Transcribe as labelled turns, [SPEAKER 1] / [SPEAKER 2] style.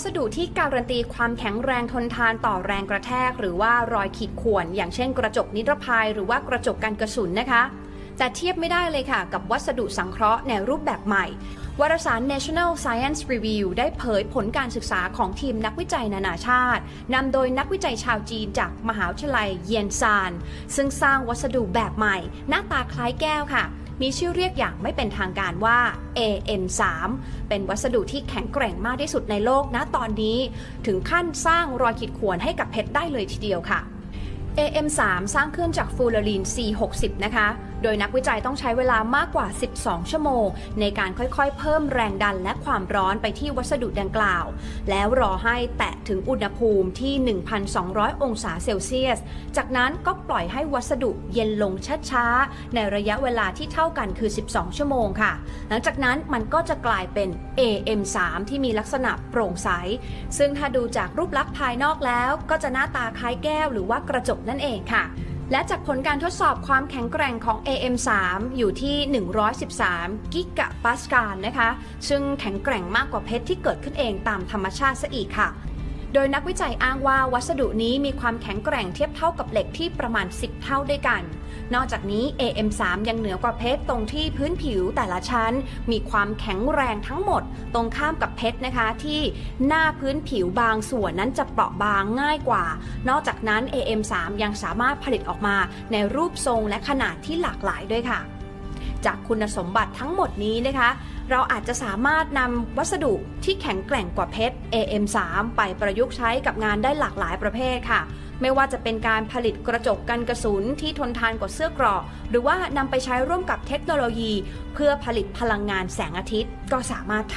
[SPEAKER 1] วัสดุที่การันตีความแข็งแรงทนทานต่อแรงกระแทก หรือว่ารอยขีดข่วน อย่างเช่นกระจกนิรภัย หรือว่ากระจกกันกระสุนนะคะ แต่เทียบไม่ได้เลยค่ะ กับวัสดุสังเคราะห์ในรูปแบบใหม่ วารสาร National Science Review ได้เผยผลการศึกษาของทีมนักวิจัยนานาชาตินำโดยนักวิจัยชาวจีนจากมหาวิทยาลัยเยียนซาน ซึ่งสร้างวัสดุแบบใหม่ หน้าตาคล้ายแก้วค่ะ มีชื่อเรียกอย่างไม่เป็นทางการว่า AN3 เป็นวัสดุที่แข็งแกร่งมากที่สุดในโลกนะตอนนี้ ถึงขั้นสร้างรอยขีดข่วนให้กับเพชรได้เลยทีเดียวค่ะ AM3 สร้างขึ้นจากฟูลารีน C60 นะคะโดยนักวิจัยต้องใช้เวลามากกว่า 12 ชั่วโมง ในการค่อยๆ เพิ่มแรงดันและความร้อนไปที่วัสดุดังกล่าว แล้วรอให้แตะถึงอุณหภูมิที่ 1,200 องศาเซลเซียส จากนั้นก็ปล่อยให้วัสดุเย็นลงช้าๆ ในระยะเวลาที่เท่ากันคือ 12 ชั่วโมงค่ะ หลังจากนั้นมันก็จะกลายเป็น AM3 ที่มีลักษณะโปร่งใส ซึ่งถ้าดูจากรูปลักษณ์ภายนอกแล้ว ก็จะหน้าตาคล้ายแก้วหรือว่ากระจกนั่นเองค่ะ และจากผลการทดสอบความแข็งแกร่งของ AM3 อยู่ที่ 113 กิกะปาสกาลนะคะ ซึ่งแข็งแกร่งมากกว่าเพชรที่เกิดขึ้นเองตามธรรมชาติซะอีกค่ะ โดยนักวิจัยอ้างว่าวัสดุนี้มีความแข็งแกร่งเทียบเท่ากับเหล็กที่ประมาณ 10 เท่าด้วยกัน นอกจากนี้ AM3 ยังเหนือกว่าเพชรตรงที่พื้นผิวแต่ละชั้น มีความแข็งแรงทั้งหมด ตรงข้ามกับเพชรนะคะ ที่หน้าพื้นผิวบางส่วนนั้นจะเปราะบางง่ายกว่า นอกจากนั้น AM3 ยังสามารถผลิตออกมาในรูปทรงและขนาดที่หลากหลายด้วยค่ะ จากคุณสมบัติทั้งหมดนี้นะคะ เราอาจจะสามารถนำวัสดุที่แข็งแกร่งกว่าเพชร AM3 ไปประยุกต์ใช้กับงานได้หลากหลายประเภทค่ะ ไม่ว่าจะเป็นการผลิตกระจกกันกระสุนที่ทนทานกว่าเสื้อกรอกหรือว่านำไปใช้ร่วมกับเทคโนโลยี เพื่อผลิตพลังงานแสงอาทิตย์ก็สามารถทำ